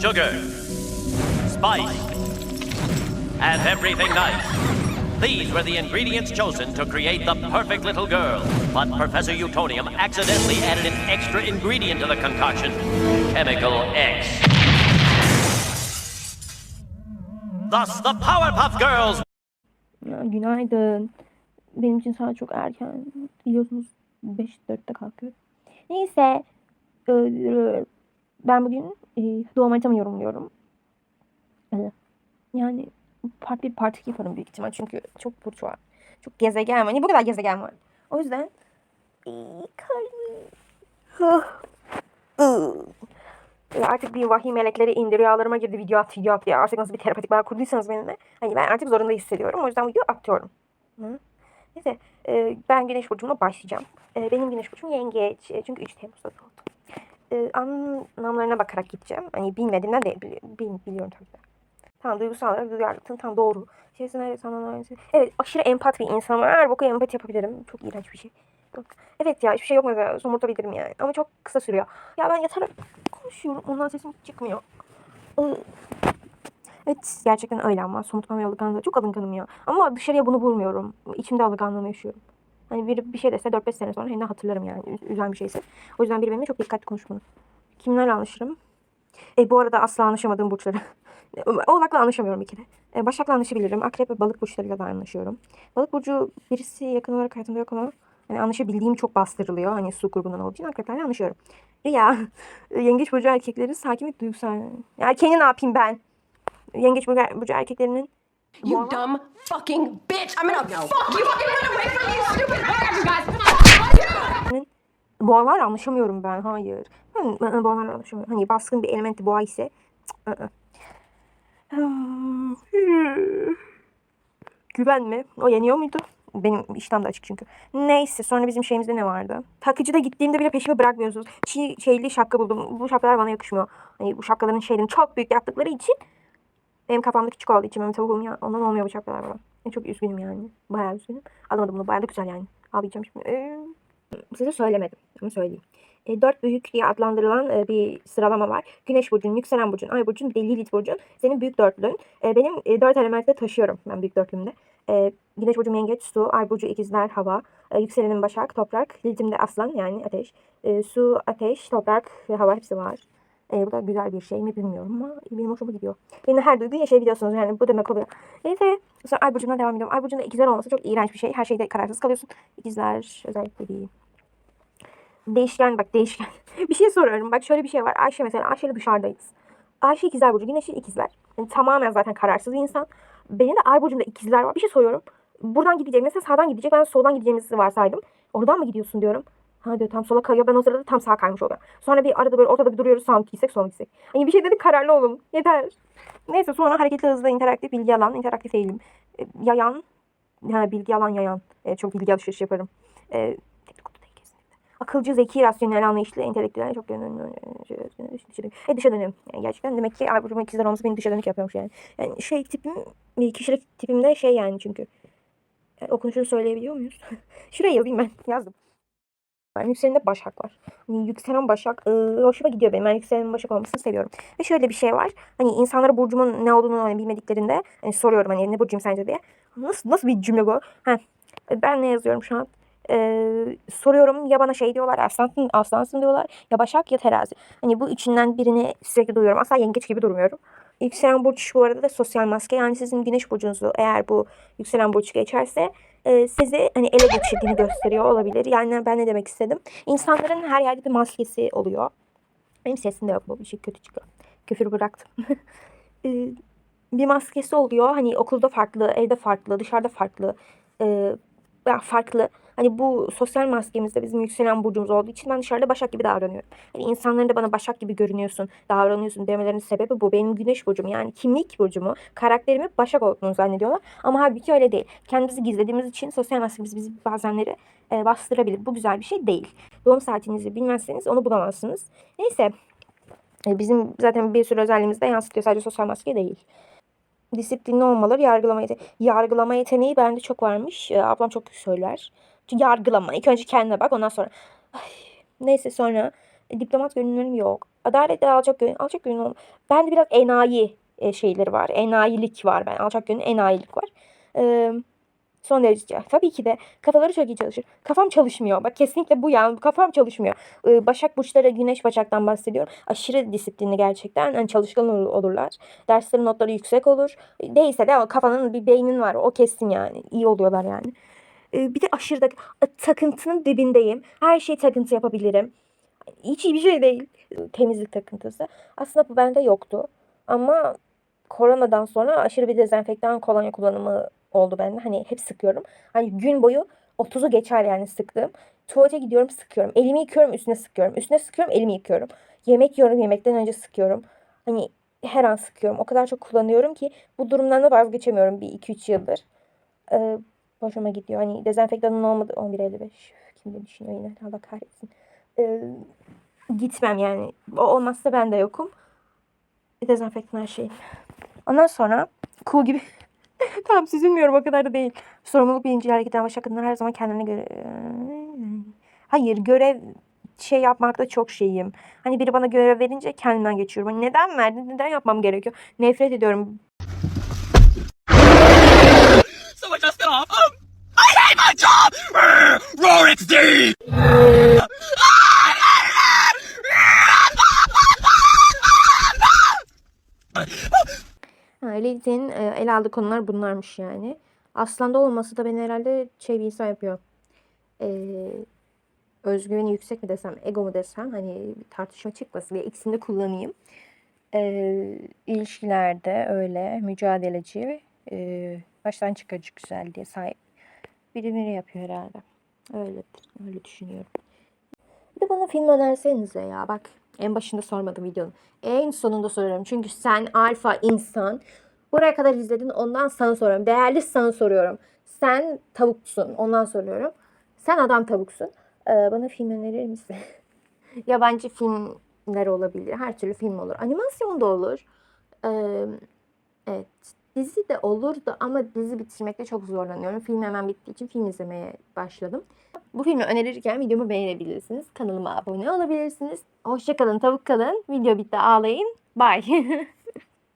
sugar, spice, and everything nice. These were the ingredients chosen to create the perfect little girl. But Professor Utonium accidentally added an extra ingredient to the concoction Chemical X. Thus, the Powerpuff Girls günaydın. Benim için saat çok erken. Biliyorsunuz 5-4'te kalkıyorum. Neyse. Ben bugün e, doğum haritamı yorumluyorum. Ee, Yani part 1 part 2 yaparım büyük ihtimal. Çünkü çok burç var. Çok gezegen var. Niye bu kadar gezegen var? O yüzden. Ee, Artık bir vahiy melekleri indi rüyalarıma girdi video at video at diye. Artık nasıl bir terapetik bağ kurduysanız benimle. Hani ben artık zorunda hissediyorum. O yüzden video atıyorum. Hı? Neyse e, ben güneş burcumla başlayacağım. E, benim güneş burcum yengeç. E, çünkü 3 Temmuz'da doğdum. E, anlamlarına bakarak gideceğim. Hani bilmediğimden de bili- bil- biliyorum tabii ki. Tamam duygusal olarak duyarlılıkın tam doğru. Şeysine sana Evet aşırı empat bir insanım. Her boku empati yapabilirim. Çok iğrenç bir şey. Evet ya hiçbir şey yok mesela somurtabilirim yani. Ama çok kısa sürüyor. Ya ben yatarak konuşuyorum. Ondan sesim çıkmıyor. Iı. Evet gerçekten öyle ama somurtkan ve alınganlığı çok alınganım ya. Ama dışarıya bunu vurmuyorum. İçimde alınganlığımı yaşıyorum. Hani biri bir şey dese 4-5 sene sonra henüz hatırlarım yani üz- üzen bir şeyse. O yüzden biri benimle çok dikkatli konuşmalı. Kimlerle anlaşırım? E, bu arada asla anlaşamadığım burçları. Oğlak'la anlaşamıyorum bir kere. E, Başak'la anlaşabilirim. Akrep ve balık burçlarıyla da anlaşıyorum. Balık burcu birisi yakın olarak hayatımda yok ama hani anlaşabildiğim çok bastırılıyor. Hani su grubundan olduğu için akreplerle anlaşıyorum. Rüya. Yengeç burcu erkekleri sakin ve duygusal. Erkeğini ne yapayım ben? Yengeç burcu, burcu erkeklerinin You dumb fucking bitch! I'm gonna fuck you fucking run away from you, stupid boğalarla anlaşamıyorum ben. Hayır. Boğalarla anlaşamıyorum. Hani baskın bir elementi boğa ise. Güvenme. O yeniyor muydu? Benim iştahım da açık çünkü. Neyse sonra bizim şeyimizde ne vardı? Takıcıda gittiğimde bile peşimi bırakmıyorsunuz. Çiğ şeyli şapka buldum. Bu şapkalar bana yakışmıyor. Hani bu şapkaların şeylerini çok büyük yaptıkları için benim kafamda küçük olduğu için benim tavuğum ya ondan olmuyor bu şapkalar bana. E, çok üzgünüm yani. Bayağı üzgünüm. Alamadım bunu. Bayağı da güzel yani. Ağlayacağım şimdi. Ee, size söylemedim ama söyleyeyim. E, dört büyük diye adlandırılan e, bir sıralama var. Güneş burcun, yükselen burcun, ay burcun, bir de Lilith burcun. Senin büyük dörtlüğün. E, benim e, dört elementte taşıyorum ben büyük dörtlüğümde. E, Güneş burcum yengeç, su, ay burcu ikizler, hava, e, yükselenim başak, toprak, Lilith'im de aslan yani ateş. E, su, ateş, toprak ve hava hepsi var. E, bu da güzel bir şey mi bilmiyorum ama benim hoşuma gidiyor. Benim her duyguyu yaşayabiliyorsunuz yani bu demek oluyor. Neyse sonra ay burcundan devam ediyorum. Ay burcunda ikizler olması çok iğrenç bir şey. Her şeyde kararsız kalıyorsun. İkizler özellikle değil. Değişken bak değişken. bir şey soruyorum. Bak şöyle bir şey var. Ayşe mesela Ayşe'yle dışarıdayız. Ayşe ikizler burcu. Güneş'in ikizler. Yani tamamen zaten kararsız bir insan. Benim de ay burcumda ikizler var. Bir şey soruyorum. Buradan gidecek. Mesela sağdan gidecek. Ben soldan gideceğimizi varsaydım. Oradan mı gidiyorsun diyorum. Ha diyor tam sola kayıyor. Ben o sırada tam sağa kaymış oluyorum. Sonra bir arada böyle ortada bir duruyoruz. Sağ mı gitsek sola mı gitsek. Hani bir şey dedik kararlı olun. Yeter. Neyse sonra hareketli hızlı interaktif bilgi alan. interaktif eğilim. E, yayan. Ha, bilgi alan yayan. E, çok bilgi alışveriş yaparım. E. Akılcı, zeki, rasyonel, anlayışlı, entelektüel, çok yönlü. E, dışa dönüyorum. Yani gerçekten demek ki ay burcum ikizler olması beni dışa dönük yapıyormuş yani. Yani şey tipim, bir kişilik tipimde şey yani çünkü. Yani okunuşunu söyleyebiliyor muyuz? Şuraya yazayım ben. Yazdım. Yani yükseleninde Başak var. Hani yükselen Başak ıı, hoşuma gidiyor benim. Ben yükselenin Başak olmasını seviyorum. Ve şöyle bir şey var. Hani insanlara burcumun ne olduğunu hani bilmediklerinde hani soruyorum hani ne burcuyum sence diye. Nasıl nasıl bir cümle bu? Ha. Ben ne yazıyorum şu an? Ee, soruyorum ya bana şey diyorlar aslansın, aslansın diyorlar ya Başak ya Terazi. Hani bu içinden birini sürekli duyuyorum. Asla yengeç gibi durmuyorum. Yükselen burç bu arada da sosyal maske. Yani sizin güneş burcunuzu eğer bu yükselen burç geçerse e, sizi hani ele geçirdiğini gösteriyor olabilir. Yani ben ne demek istedim? İnsanların her yerde bir maskesi oluyor. Benim sesimde yok bu bir şey kötü çıkıyor. Küfür bıraktım. E, bir maskesi oluyor. Hani okulda farklı, evde farklı, dışarıda farklı. E, farklı. Hani bu sosyal maskemizde bizim yükselen burcumuz olduğu için ben dışarıda Başak gibi davranıyorum. Hani insanların da bana Başak gibi görünüyorsun, davranıyorsun demelerinin sebebi bu. Benim güneş burcum yani kimlik burcumu, karakterimi Başak olduğunu zannediyorlar. Ama halbuki öyle değil. Kendimizi gizlediğimiz için sosyal maskemiz bizi bazenleri e, bastırabilir. Bu güzel bir şey değil. Doğum saatinizi bilmezseniz onu bulamazsınız. Neyse. E, bizim zaten bir sürü özelliğimizi de yansıtıyor. Sadece sosyal maske değil disiplinli olmaları, yargılama yeteneği. Yargılama yeteneği bende çok varmış. Ee, ablam çok söyler. Yargılama. İlk önce kendine bak ondan sonra. Ay, neyse sonra Diplomat gönüllülüğüm yok. Adalet de alçak gönül. Alçak gönül olm- Bende biraz enayi e, şeyleri var. Enayilik var. Ben alçak gönül enayilik var. Ee, son derece tabii ki de kafaları çok iyi çalışır. Kafam çalışmıyor. Bak kesinlikle bu ya. Kafam çalışmıyor. Ee, Başak burçları Güneş Başak'tan bahsediyorum. Aşırı disiplinli gerçekten. Yani çalışkan ol- olurlar. Derslerin notları yüksek olur. Değilse de ama kafanın bir beynin var. O kesin yani. İyi oluyorlar yani. Ee, bir de aşırı da takıntının dibindeyim. Her şeyi takıntı yapabilirim. Hiç iyi bir şey değil. Temizlik takıntısı. Aslında bu bende yoktu. Ama koronadan sonra aşırı bir dezenfektan kolonya kullanımı oldu bende. Hani hep sıkıyorum. Hani gün boyu 30'u geçer yani sıktığım. Tuvalete gidiyorum sıkıyorum. Elimi yıkıyorum üstüne sıkıyorum. Üstüne sıkıyorum elimi yıkıyorum. Yemek yiyorum yemekten önce sıkıyorum. Hani her an sıkıyorum. O kadar çok kullanıyorum ki bu durumdan da vazgeçemiyorum bir 2-3 yıldır. Ee, hoşuma gidiyor. Hani dezenfektanın olmadı 11.55. Kim de düşünüyor yine Allah kahretsin. Ee, gitmem yani. O olmazsa ben de yokum. Dezenfektan her şey. Ondan sonra cool gibi tamam süzülmüyorum o kadar da değil. Sorumluluk bilinciyle hareket eden başka kadınlar her zaman kendine göre... Hayır görev şey yapmakta çok şeyim. Hani biri bana görev verince kendimden geçiyorum. Hani neden verdin? Neden yapmam gerekiyor? Nefret ediyorum. Off. Um, I hate my job! Roar! Ha, Lilith'in e, ele aldığı konular bunlarmış yani. Aslında olmasa da beni herhalde şey bir insan yapıyor. Ee, özgüveni yüksek mi desem, ego mu desem hani tartışma çıkmasın diye ikisini de kullanayım. Ee, ilişkilerde öyle mücadeleci, e, baştan çıkarıcı güzelliğe sahip birimleri yapıyor herhalde. Öyledir, öyle düşünüyorum. Bir de bana film önersenize ya. Bak en başında sormadım videonun. En sonunda soruyorum. Çünkü sen alfa insan. Buraya kadar izledin ondan sana soruyorum. Değerli sana soruyorum. Sen tavuksun ondan soruyorum. Sen adam tavuksun. Ee, bana film önerir misin? Yabancı filmler olabilir. Her türlü film olur. Animasyon da olur. Ee, evet. Dizi de olur da ama dizi bitirmekte çok zorlanıyorum. Film hemen bittiği için film izlemeye başladım. Bu filmi önerirken videomu beğenebilirsiniz. Kanalıma abone olabilirsiniz. Hoşçakalın, tavuk kalın. Video bitti, ağlayın. Bye.